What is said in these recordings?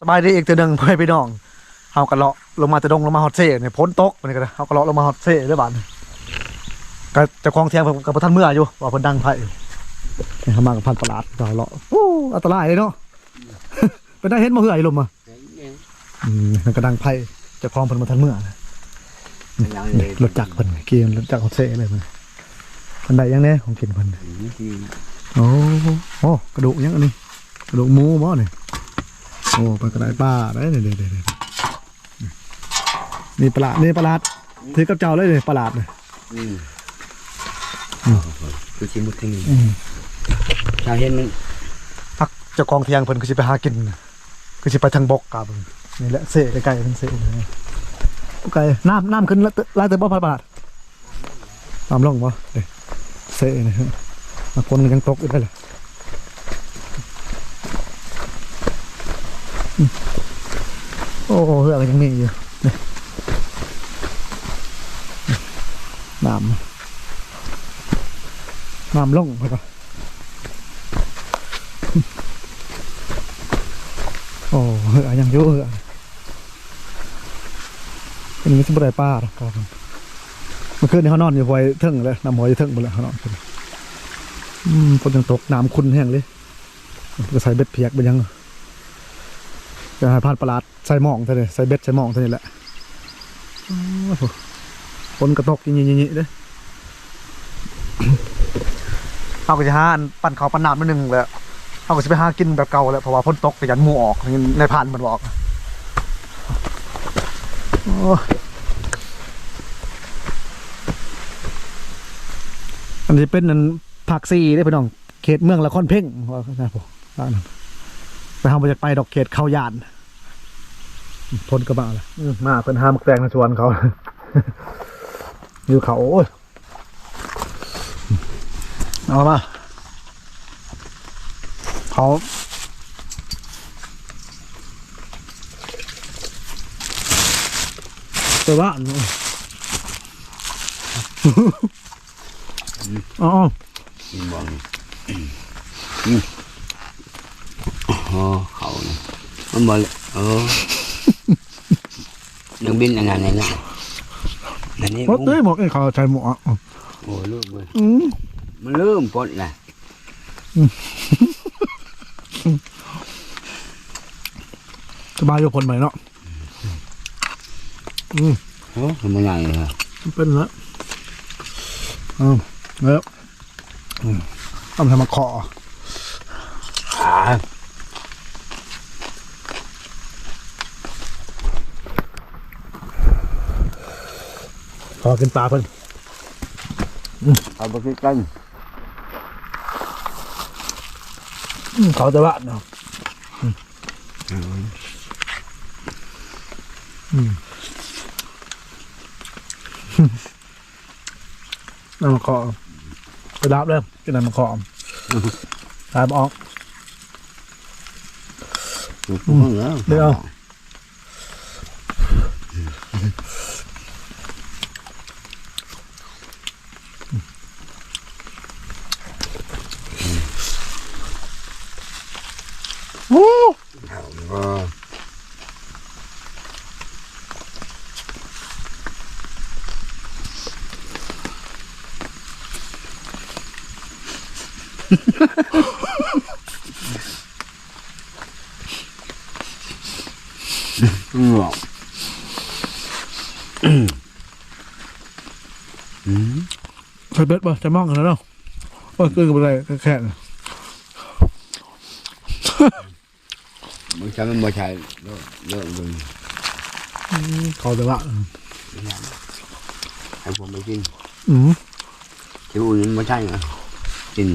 สบายดีอีกตัวหนึ่งเพื่อนพี่น้องเฮากระเลาะลงมาจะดงลงมาฮอตเซ่เนี่ยพ้นตกมันก็ได้เฮากระเลาะลงมาฮอตเซ่เด้อบาดนี้ก็เจะคลองเทียงเพิ่นกับท่านเมื่ออยู่ว่าเพิ่นดังไผนี่เขามากับพันประหลาดเราเลาะโอ้อันตรายเลยเนาะเป็นได้เห็นมาเหื่อยลมอะอืมมันก็ดังไผเจะคลองเพิ่นมาทันเมื่อนี่รถจักรเพิ่นเกี่ยรถจักรฮอตเซ่เลยมันเพิ่นได้ยังแน่ของกินเพิ่นโอ้โอ้กระดูกยังอันนี้กระดูกหมูบ่เนี่ยโอ้ปลากระไดป้าได้เดี๋ยวเดี๋ยวเดี๋ยวนี่ปลาดนี่ปลาดถือกับเจ้าเลยเลยปลาดเลยอืมอืมคือชิมุกที่นี่ชาเห็นมันพักเจ้ากองเทียงเพิ่นคือสิไปหากินคือสิไปทางบกกาเพิ่นนี่แหละเสะใกล้ๆทางเสะเลยไกลน้ำน้ำขึ้นแล้วลายเตอบ่ปลาดน้ำลงบ่เด้เสะนี่ฮะมาคนมันยังตกอยู่ได้เลยอืม โอ้เหือกยังมีอยู่น้ำน้ำลงไปก่อนโอ้เหือยังเยอะเหืออันนี้ไม่ใช่บไดป้าหรอกครับเมื่อคืนนี้เขานอนอยู่หวยเทิงเลยน้ำหอยอยู่เทิงหมดเลยเขานอนกันอืมฝนยังตกน้ำคุณแห้งเลยก็ใส่เบ็ดเพียกไปยัง จะให้พานประหลาดใส่หมองเท่านี้ใส่เบ็ดใส่หมองเท่านี้แหละโอ้โหฝนกระตกยิ่งๆๆเด้อเอาก็จะหาปั่นเขาปั่นน้ำนิดนึงแล้วเอาก็จะไปหากินแบบเก่าแล้วเพราะว่าพ้นตกไปยันหมูออกในผ่านมันบอกอันนี้เป็นนันผักซีได้พี่น้องเขตเมืองละครเพ่งว่านะผม ร้านนั้นไปทำมาจากไปดอกเขตเขายานทนกระบะละอื้อมาเป็นห้ามักแตงในสวนเขาอยู่เขาโอ้ยเอามาเขาไปบ้านอ๋อกินบอง อืมอ๋อเขาเนี่ยมันบอลเออนักบินอันนั้นนี่นะอันนี้รถเอ้ยหมอกไอ้เขาใช้หมวกอะโอ้ยลูกเว้ยอืมมันเริ่มปลดแหละสบายอยู่คนใหม่เนาะอืมโอ้ทำไมใหญ่เลยเป็นแล้วอืมแล้วอืมทำทำมาขออ่า อกินปลาเพิ่นเอาไปคิดกันอืมเขาจะบ้านเนาะอืมอืมน้ำมาขอไปรับเลยกินน้ำมาขอตายบออกอืมแล้วเดี๋ยว โอ้ เออ อืมอืม ใส่ เบ็ดป่ะจะมองกันแล้วเนาะโอ้ยเกินกับอะไรแค่นั้นมันใช่มันไม่ใช่เลิกเลิกดึงเขาจะว่าให้ผมไปกินอืมที่อุ่นมันไม่ใช่เหรอกิน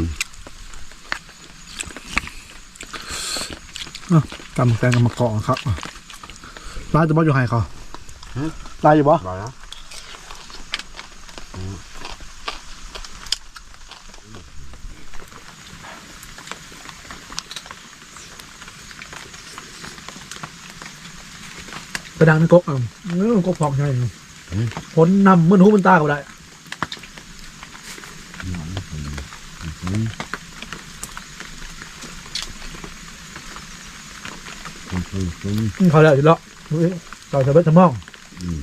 กำแกงกับมะกอกครับร้านจะบ่อยู่ไฮเขาร้านอยู่บ่บอกแล้ว ไปดังในกกอะเออกกพองใช่ไหมผลนำมือหูมันตาก็ได้เขาแล้วอยู่แล้วเราจะเบิดสมองอืม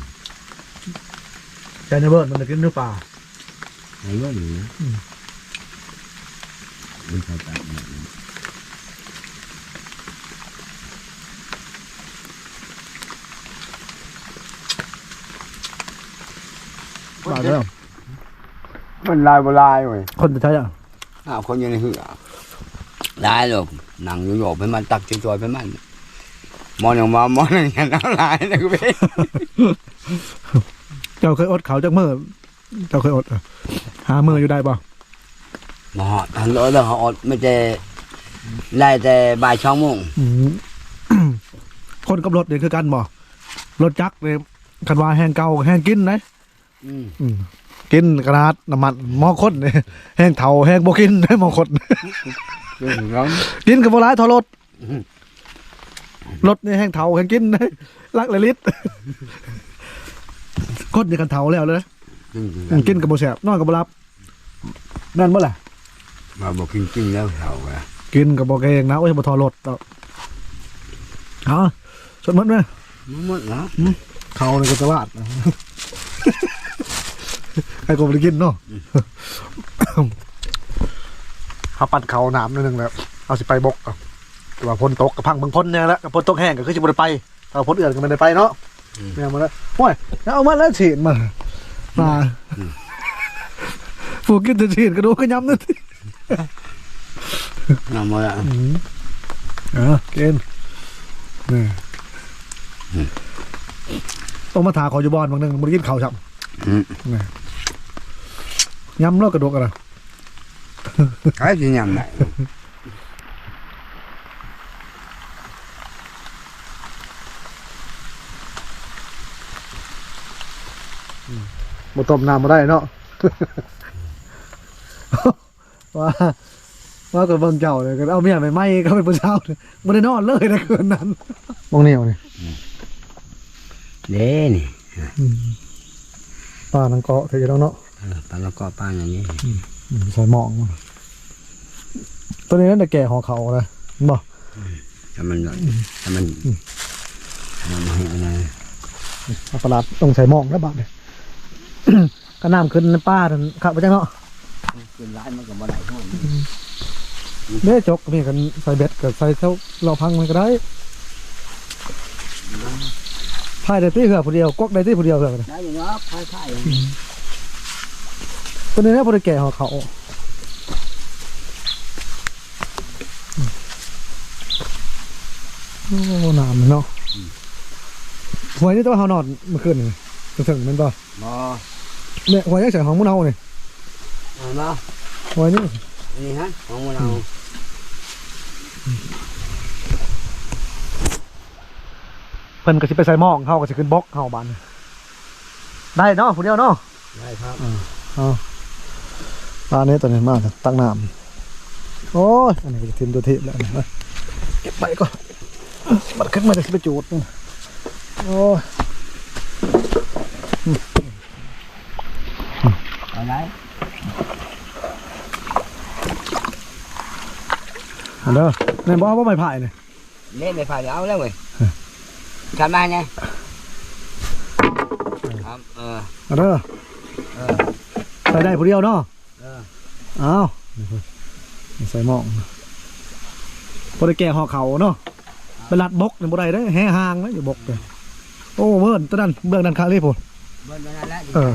ในเบิร์ดมันจะกินหรือปลาไอ้ว่าหนูอืมมันเข้าใจ นะบาดแล้วมันลายบ่ลายเว้ยคนจะใช้อะอ้าวคนอยังในเหือลายหรอกหนังอยู่หยอกไปมันตักจอยๆไปมันมองอย่างมามองอย่างนั้นลายนะกูเพ่เจ้าเคยอดเขาจากมือเจ้าเคยอดเหรอหามืออยู่ได้ป่ะหมอทันรถแล้วเขาอดไม่แต่ไล่แต่บ่ายช่องโมงอืมคนกับรถเนี่ยคือกันบ่รถจักรเนี่ยคันว่าแห้งเก่าแห้งกินนะอืมอืม กินกระดาษน้ำมันหมอคดเนี่ยแห้งเถาแห้งบ่กินได้หมอคดเรื่องร้อนกินกับบ่ร้ายเทอรถอืมรถนี่แห้งเถาแห้งกินได้ลักเลยลิตรคดนี่กันเถาแล้วเลยนะอืมอืมกินกับบ่แซ่บนอนกับบ่หลับนั่นบ่ล่ะมาบอกกินจริงแล้วเขาอะกินกับบ่เกงนะโอ้ยบ่ทอรถต่อเอาสดหมดไหมมันหมดนะเขาในกุตวาด ไอ้กูไปกินเนาะเขาปัดเขาหนามนิดนึงแล้วเอาสิไปบกเอาแต่ว่าพ้นตกกับพังเบิ่งพ้นเนี่ยแหละกับพ้นตกแห้งก็คือสิบ่ได้ไปแต่ว่าพ้นเอื่อนก็ไม่ได้ไปเนาะเนี่ยมาแล้วโอ้ยแล้วเอามาแล้วฉีดมามาผูกกินจะฉีดกระดูกก็ย้ำนั่นน้ำมาละเออเกณฑ์นี่ต้องมาถาขออยู่บอลบางนึงมันกินข้าวฉับอืม ย้ำเลิกกระดูกอะไรใครจะยำไหนมาต้มน้ำมาได้เนาะ ว่าว่ากับเบิ่งเจ้าเลยก็เอาเมียไปไหม้ก็เป็นผู้เช่าไม่ได้นอนเลยนะคืนนั้นมองเหนียวนี่เด้นี่ป้านังเกาะเธอจะต้องเนาะเออ ปลาละกอป้าอย่างนี้อืมใส่หมองมาตัวนี้นั่นแต่แก่หอเขาเลยบ่ถ้ามันถ้ามันถ้ามันเห็นอะไรเอาประหลาดต้องใส่หมองแล้วบาดเลยก็น้ำขึ้นในป้านั่นขับไปจังเนาะคืนร้านมันก็บ่ได้ทั้งหมดเด้จกมีกันใส่เบ็ดกับใส่เท่าเราพังมันก็ได้พายได้ที่เหือผู้เดียวกกได้ที่ผู้เดียวเหือกันได้อยู่เนาะพายพาย ตัวนี้นะผู้ได้แก่หอเขาโอ้น้ำเนาะหวยนี่ตัวเขานอนเมื่อคืนนี่ถึงถึงแมันป่ะบ่เนี่ยหวยยังใส่ของมุ้นเอาเนี่ยเอามาหวยนี่นี่ฮะของมันเอาเพิ่นก็สิไปใส่หม้องเขาก็สิขึ้นบล็อกเขาบานได้เนาะผู้เดียวเนาะได้ครับ ปลาเนี้ตัวนี้มากตั้งน้ำโอ้ยอันนี้ก็จะทิมตัวเทปแล้วนะเก็บไปก่อนบัดขึ้นมาจะสิไปจูดนี่โอ้ยเอาได้อันเด้อในบ่ว่าไม่ผ่ายเนี่ยเล่นไม่พายเอาแล้วเว้ยทำมาไงครับเอออันเด้อเออใส่ได้ผู้เดียวเนาะเอออ้าวใส่หม้องพอได้แก่หอเขาเนาะไปลัดบกเนี่ยบ่ได้ได้อแห่หางนะอยู่บกเลยโอ้เบิ่นตัวนั้นเบื้องนั้นคาเลยพุ่นเบิ้ลไปนั่นแหละเออ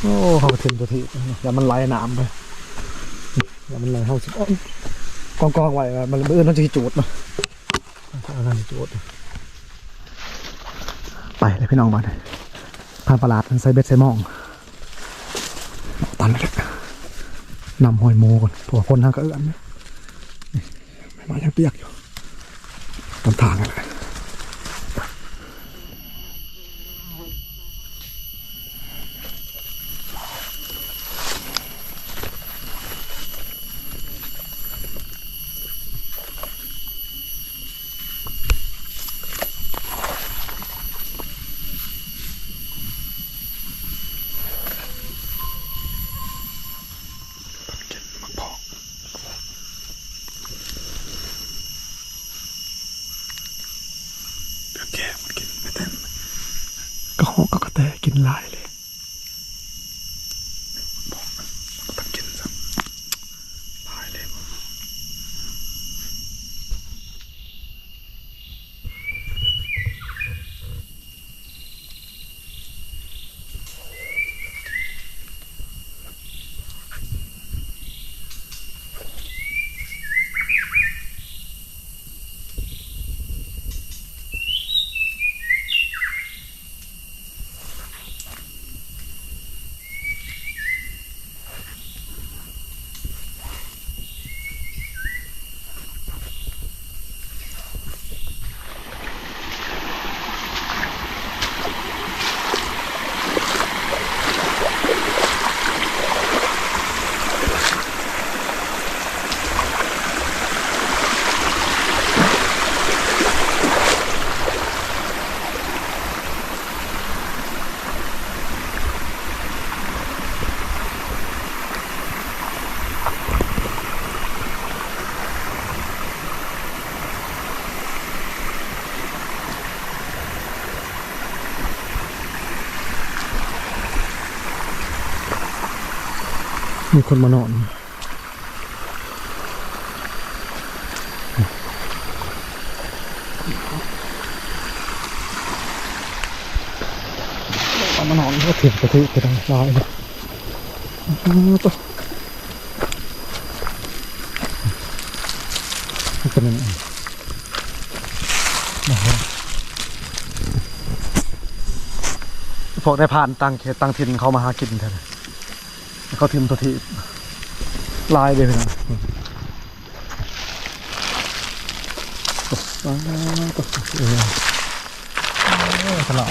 โอ้เขาก็ทิมตัวทีอย่ามันไหลน้ำไปอย่ามันไหลเข้าสิอ้อนกองกองๆไว้อะมันเอื้อนมันจะจูดเนาะเอานั่นจูดไปเลยพี่น้องบ้านพาประหลาดมันใส่เบ็ดใส่หมอง ตันเละนำหอยโมก่อนผัวคนทางก็เอื้อนไม่มายังเปียกอยู่ตามทางอะไร มีคนมานอนมานอนก็เถียงกะทิไปทางซ้ายเลยอ้าวตัวมันเป็นยังไงนะครับพวกได้ผ่านตังเขตตังถิ่นเขามาหากินแทน เขาทิมตัวทีลายเลยนะอ้าตัวเออตลาด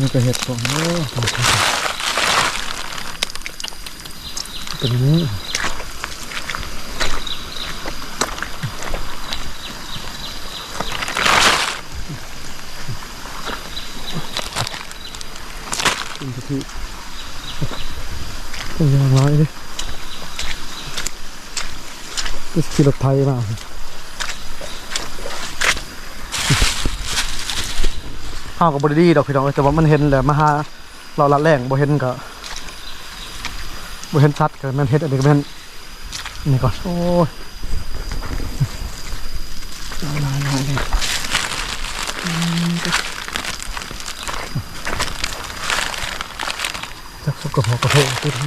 นี่ก็เห็ดของเออเป็นนี้ เป็นตัวทีเป็นอย่างไรดิก็ขี่รถไทยมาข้าวกับบริดีดอกพี่น้องแต่ว่ามันเห็นแหละมาหาเราละแรงบ่เห็นก็บ่เห็นชัดก็มันเห็นอันนี้ก็แมันนี่ก่อนโอ้ยลายลายเลยอืมก็จั กระเพาะกระเพาะพูดให้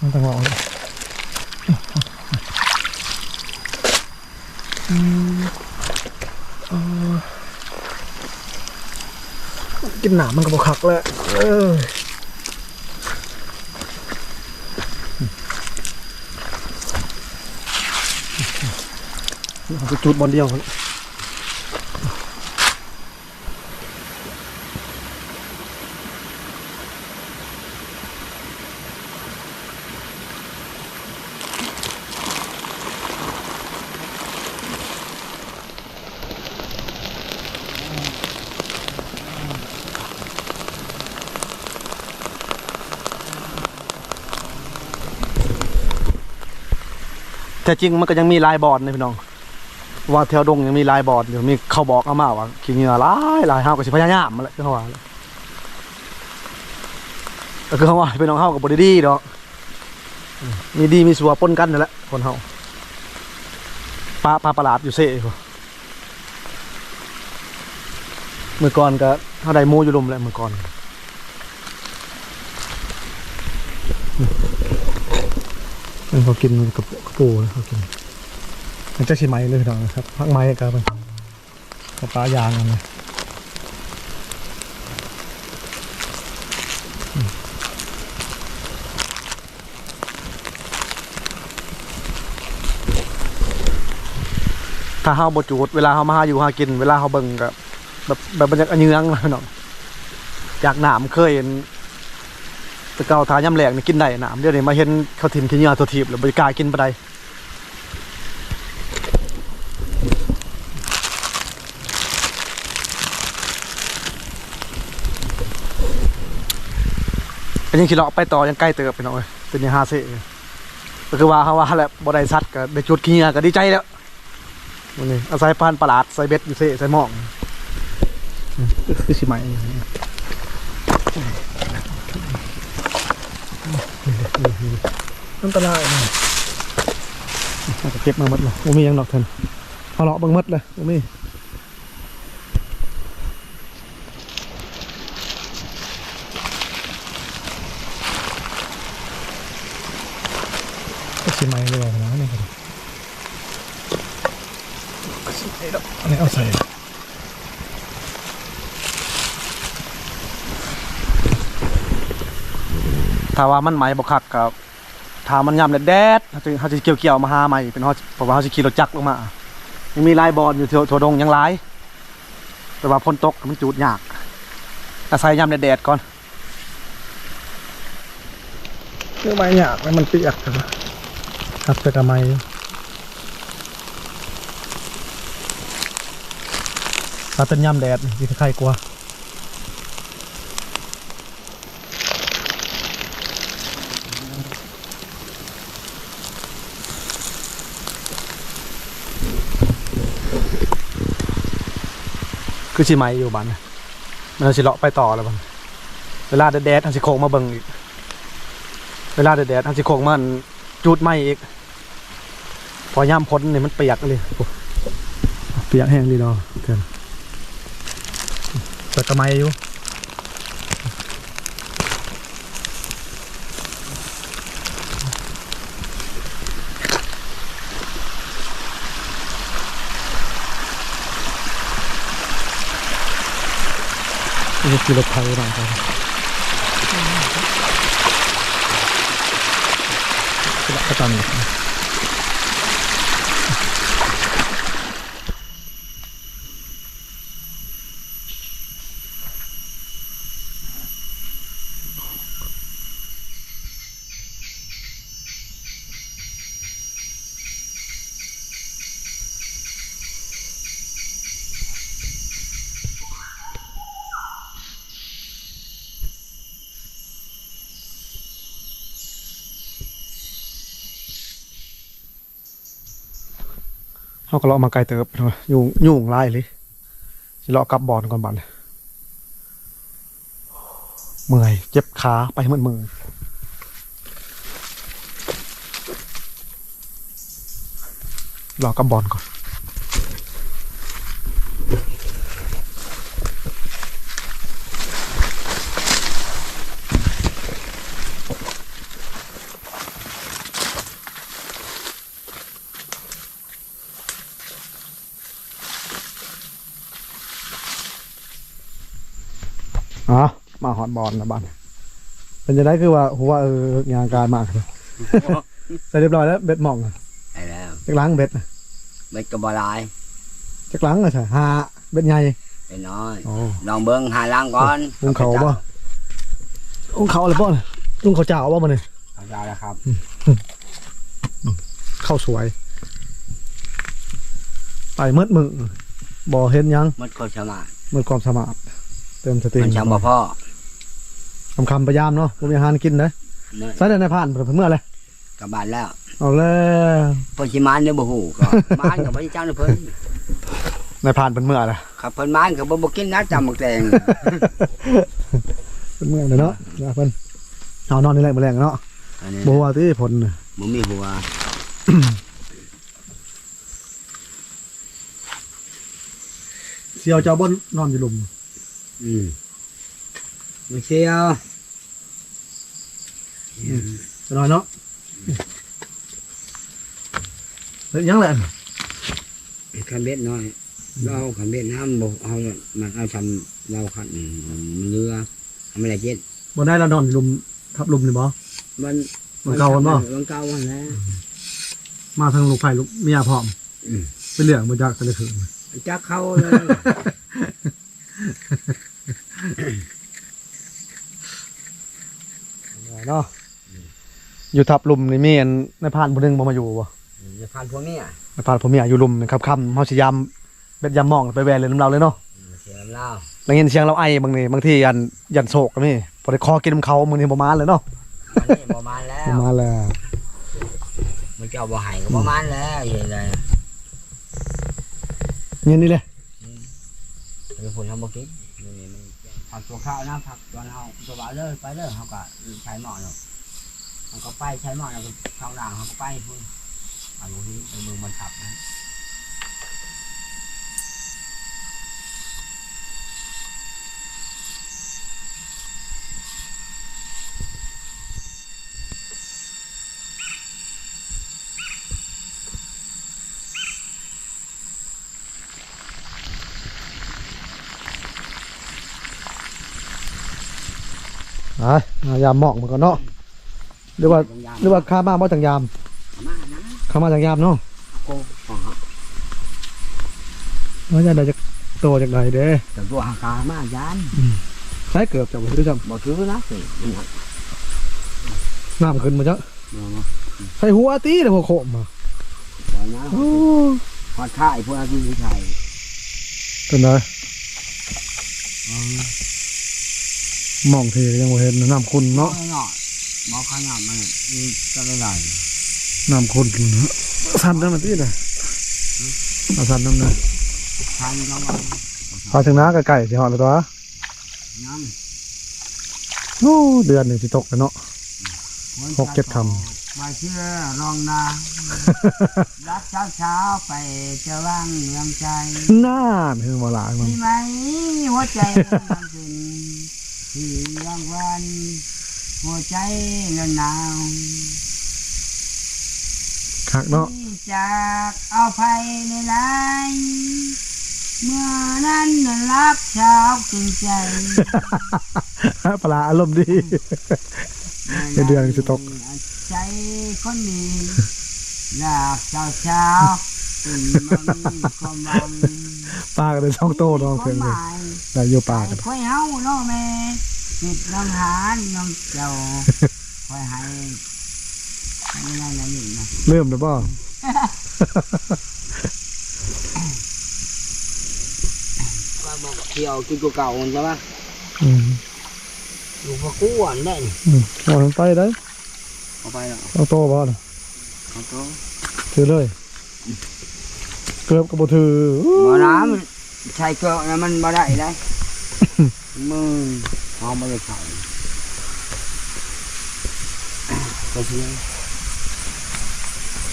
มันต้องเอาเลยอืมกินหนามันก็บอคักแล้วเออเอาไปจุดบอลเดียวครับ แต่จริงมันก็ยังมีลายบอดนะพี่น้อง ว่าแถวดงยังมีลายบอดอยู่มีเขาบอกเอามาว่าขี้เหงื่อลายลายเฮาก็สิพยายามมาแหละคือเขาว่าแหละก็คือเขาว่าพี่น้องเฮากับบริดีดอกอืมมีดีมีสัวปนกันนั่นแหละคนเฮาปลาปลาประหลาดอยู่เซ่เมื่อก่อนก็เฮาได้หมูอยู่ลมแหละเมื่อก่อน เขากินกระปุกกระปูเขากิน มันจะชิไม้เลยนะครับพักไม้กันกับปลายางกันเลยถ้าเฮาบ่จูดเวลาเฮามาหาอยู่หากิน เวลาเฮาเบิ่งก็แบบแบบบรรยากาศเยื้องนะพี่น้องจากหนามเคย ตะเกาทาย่ำแหลกนี่กินได้น้ำเดี๋ยวนี้มาเห็นเขาทิมขี้เหงื่อตัวทีบแล้วบริกากินไปได้เป็นยังขี่เลาะไปต่อยังใกล้เติบไปหน่อยเป็นยังฮาเซ่ก็คือว่าเฮาว่าแหละบ่ได้สัตว์ก็ได้จุดขี้เหงื่อก็ดีใจแล้วมื้อนี้อาศัยปานประหลาดใส่เบ็ดอยู่เซ่ใส่หม้องอืมคือสิใหม่ อันตรายนะจะเก็บมาหมดเลยบ่มียังดอกเพิ่นเอาเลาะบิ่งหมดเลยบ่มีก็ชิมไม้เลยนะนี่ครับอันนี้เอาใส่ ถ้าว่ามันไหมบกคักกับถ้ามันยำแดดๆเขาจะเขาจะเกี่ยวเกี่ยวๆมาหาใหม่เป็นเขาเพราะว่าเขาจะขี่รถจักรลงมายังมีลายบอลอยู่ทั่วดงยังหลาย แต่ว่าพ้นตกมันจูดยากอาศัยยำแดดๆก่อนเรื่องใบหยากมันเปียกครับครับจะกระไมถ้าเป็นยำแดดนี่จะใครกลัว คือสิไหมอยู่บ้านน่ะมันสิเลาะไปต่อแล้วบ้านเวลาแดดๆทันสิโคงมาเบิ่งอีก เวลาแดดๆทันสิโคงมันจูดไหมอีก พอย่ำพ้นเนี่ยมันเปียกเลยเปียกแห้งดีเนาะเกินแต่กระไมอยู่ นี่คือรถไฟหน่อยค ก็เขาก็เลาะมาไกลเติบเนาะยุ่งยุ่งไล่เลยสิเลาะกลับบอลก่อนบัดเมื่อยเจ็บขาไปเหมือนมือเรากลับบอลก่อนอ๋ อมาหอดบอลนะบัดเป็นจะได้คือว่าหัวเอองานการมากเลยเสร็จเรียบร้อยแล้วเบ็ดหม่องไอ้แล้วจักล้างเบ็ดนะเบ็ดกระบอลายจักล้างอะใช่หาเบ็ดใหญ่ไอ้น้อยลองเบิ้งหาล้างก่อนลุงเขาบ่ลุงเขาอะไรบ่น่ะลุงเขาเจ้าบ่มาเนี่ยเอาใจแล้วครับเข้าสวยไปมืดมือบ่เห็นยังมันคนสมาธิมืดความสมารถเติมสติมันช่างบ่พ่อ คำคำพยายามเนาะบ่มีอาหารกินนะเนี่ยใส่ได้ในผ่านเพิ่นเมื่อไรกลับบ้านแล้วเอาแล้วเพิ่นสิมานเด้อบ่ฮู้ก็มานก็บ่ได้จ้างเพิ่นในผ่านเพิ่นเมื่อไรครับเพิ่นมานก็บ่บ่กินนะจำบักแตงเพิ่นเมื่อเลยเนาะว่าเพิ่นเอานอนนี่แหละมื้อแรงเนาะอันนี้บ่ว่าที่ผลน่ะบ่มีหัวเสียวเจ้าบ่นอนอยู่หลุมอืม บ่เชียวจะนอนเนาะเฮ้ยยังแหละคันเบ็ดน้อยเราคันเบ็ดน้ำบ่เอามันเอาทำเราคันอืมเรือทำอะไรเจ็ดบ่ได้แล้วนอนอยู่หลุมทับหลุมนี่บ่มันมันเก่ากันบ่มันเก่ากันแล้วมาทางลูกไผ่ลูกเมียพร้อมอืมเป็นเรื่องบ่จักกันเลยถึงจักเข้าเลย เนาะอยู่ทับหลุมนี่มีอันในผ่านผู้หนึงบ่มาอยู่บ่จะผ่านพวกนี้ในผ่านผมอยากอยู่หลุมนี่ครับค่ำเฮาสิยามเบ็ดยามมองไปแวะเลยน้ำเราเลยเนาะเสียงเล่าแล้วเห็นเสียงเราไอบางนี่บางทียันยันโศกก็มีพอได้คอกินน้ำเขามื้อนี้บ่มาเลยเนาะมันนี่ประมาณแล้บ่วมาแล้วเจ้าบ่ให้ก็ประมาณแล้วเห็นเลยเงี้ยนี่เลยมีคนทำบ่กิน เอาตัวข้าวนะผักตัวเฮาตัวบาเลยไปเลยเขาก็ใช้หม้อเนาะเฮาก็ไปใช้หม้อแล้วก็ข้างด่างเขาก็ไปพุ่นเอาอยู่ที่ในมือมันขับนะ อะมายามหมอกมันก่อนเนาะหรือว่าหรือว่าข้ามาบ่จังยามมานะข้ามาจังยามเนาะโก้ของเฮาว่าจะได้จากโตจากไหนเด้แต่ตัวหากามาจานใช้เกือบจะบ่ซื้อจบ่ถือนะสิมันหักำน้ำขึ้นมาจ้ะบ่บ่ใส่หัวตีเลยหัวโขมมานะโอ้พอท่ายพวกที่ผู้ชายเป็นไง มองทียังบ่เห็นน้ำคุณเนาะเนาะเนาะบ่ขยับมันนี่ก็ได้ได้น้ำคุณเนาะสั่นน้ำมันตีเลยเอาสั่นน้ำเลยทันก็ว่าพาถึงน้าไก่ๆสิหอดแล้วตัวยังโอ้เดือนหนึ่งสิตกแล้วเนาะหกเจ็ดคมาเชื่อรองนารักเช้าเช้าๆไปเจะว่างเมืองใจน่านคือมาหลายมันมีไหมหัวใจ มันถึงที่รางวันหัวใจละหนาวคักเนาะที่จากเอาไปในลายเมื่อนั้นน่ะรักชาวจริงใจปลาอารมณ์ดีในเดือนสิตกใจคนนี้อยากเช้าเช้าตื่นมามีความหวัง ปลาก็ได้ช่องโตน้องเพิ่งเลยได้อยู่ปลากันคอยเฮาเนาะแม่จิตน้องหาน้องเจ้าคอยให้ให้นั่นนั่นนี่นะเริ่มแล้วบ่ก็บอกเที่ยวกินตัวเก่าใช่ปะอืมอยู่พอกู้อ่อนได้นี่อืมเอามันไปได้เอาไปแล้วเอาโตบ่น่ะเอาตัว ถือเลย เกือบก็บ่ถืออู้บ่น้ำใช้เกลือนะมันบ่ได้ได้มือเอาไม่ได้ใส่ก็เพียง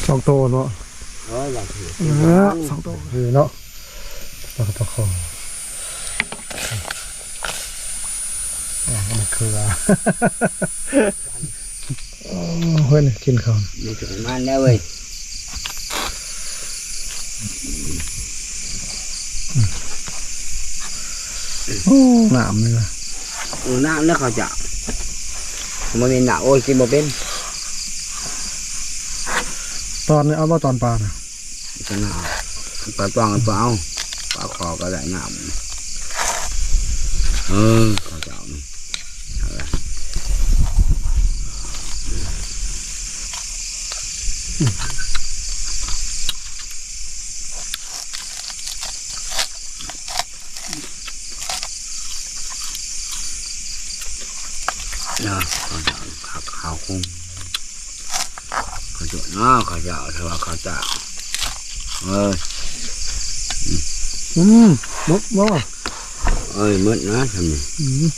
สองโตเนาะเอออยากถือเออสองโตถือเนาะปลากระตะคออ่ามันคืออ๋อเฮ้ยกินข้าวไม่ถึงมันแล้วเว้ย หนามเลยว่ะ Ừ, nó nó khó chọn mà mình nạo ôi cái một bên ตอนนี้เอาว่าตอนปลาน่ะ cái nào bà toàn bà ao bà khó cái lại nạo ừ khó chọn Thật khó chọn nó khó chọn thôi khó chọn ơi อืมมดบ่ ơi mất nó thầm này อืม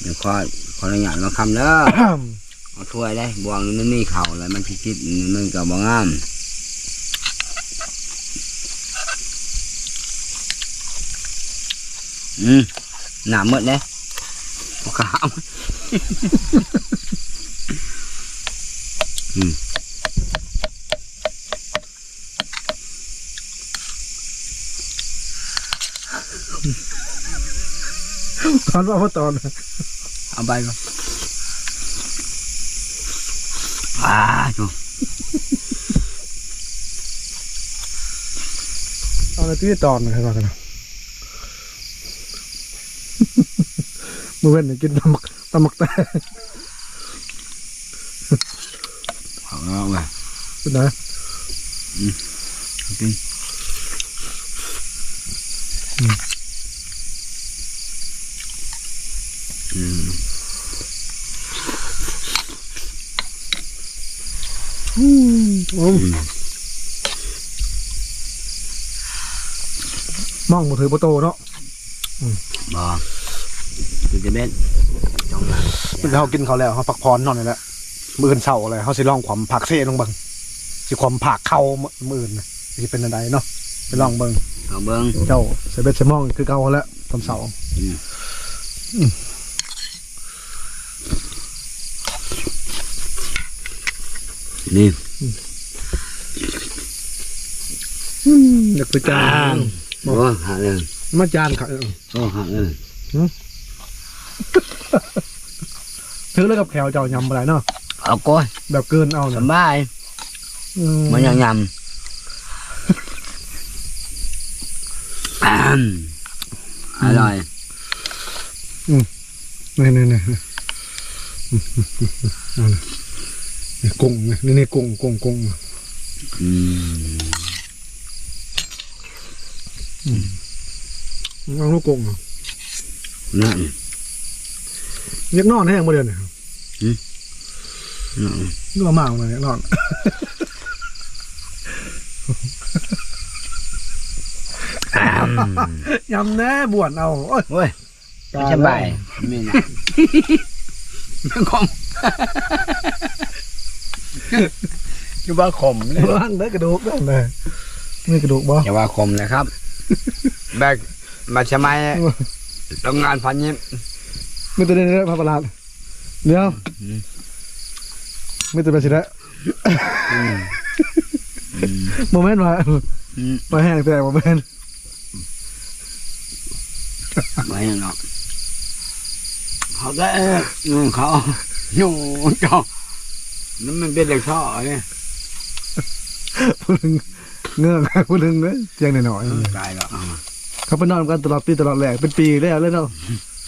เดี๋ยวคอยคอยระยะมาคำเด้อเอาถ้วยได้บวงนี่มันมีเข่าอะไรมันพิจิตมันก็บ่งามอืมหนาหมดเลยบ่ขาวอืม ตอนว่าว่าตอนเอาไปก่อนอ่าจูเอาในที่ตอนนะครับว่ากันนะมื่อเว้นนี่กินตำมักตำมักแต่ เอาเอาไปเป็นไงกินอืมอืมอืมมองบ่ถือบ่โตเนาะบ่คือจะเป็นจองหลังมันเขากินเขาวแล้วเขาพักผ่อนนอนนี่แหละ มื้ออื่นเช้าอะไรเขาสิลองความผักเซ่ลงเบิ่งสิความผักเข้ามื้ออื่นน่ะสิเป็นอันใดเนาะไปลองเบิ่งเอาเบิ้งเจ้าใส่เบ็ดใส่หมองคือเก่าแล้วตอนเสาร์นี่อยากไปจานโอ้หักเลยมาจานค่ะโอ้หักเลยถือแล้วกับแขวเจ้ายำอะไรเนาะ เอาก้อยแบบเกินเอาสเนาะบายอืมมันยังยำอ่มอร่อยนี่นี่นี่เอาเลยนี่กุ้งนี่นี่กุ้งกุ้งกุ้งอืมเอาลูกกุ้งเหรอนั่นยักนอนแห้งมาเดือนเนี่ย นั่นนัวมากเลยนอนอ่มยำแน่บวนเอาโอ้ยโอ้ยไม่สบายไม่นะไม่ขมคือว่าขมเลยว่างเด้อกระดูกเด้อเลยนี่กระดูกบ่อย่าว่าขมเลยครับแบกมาใช่ไหมโรงงานพันยิ้มไม่ตัวเดียวพระประหลาดเดี๋ยวอืม ไม่ตัวเดียวสิแล้วอืมโมเมนต์มาอืมมาแห้งแต่โมเมนต์ไม่หรอกเขาได้เงินเขาอยู่จอนั่นมันเป็นเด็กท่อเนี่ยผู้หนึงเงือกผู้หนึงเนี่ยเจียงหน่อยตายแล้วๆเขาไปนอนกันตลอดปีตลอดแหลกเป็นปีแล้วเลยเนาะ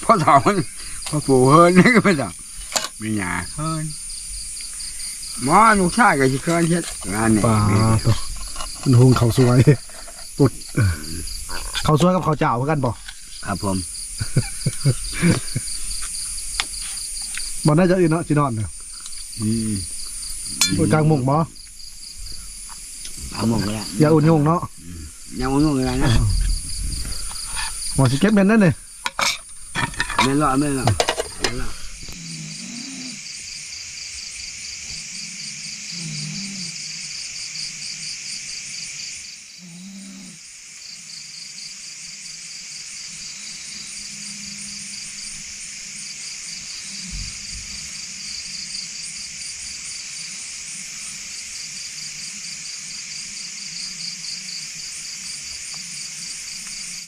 พ่อถามพ่อปู่เฮิร์นนี่ก็ไม่ต้องมีหยาเฮิร์น หมอลูกชายก็จะเฮิร์นเช็ดงานนี่ป่าตัวมันหุงเขาวสวยปุดเออเขาวสวยกับเขาวเจ้าคือกันบ่ครับผมบ่น่าจะอีเนาะจีนอนเนาะอืมบ่กลางมุกบ่เอาหมดแล้วอย่าอุ่นยงเนาะยังไม่หมดเลยนะหมอสิเก็บเม็ดนั่นนี่ไม่รอดไม่รอด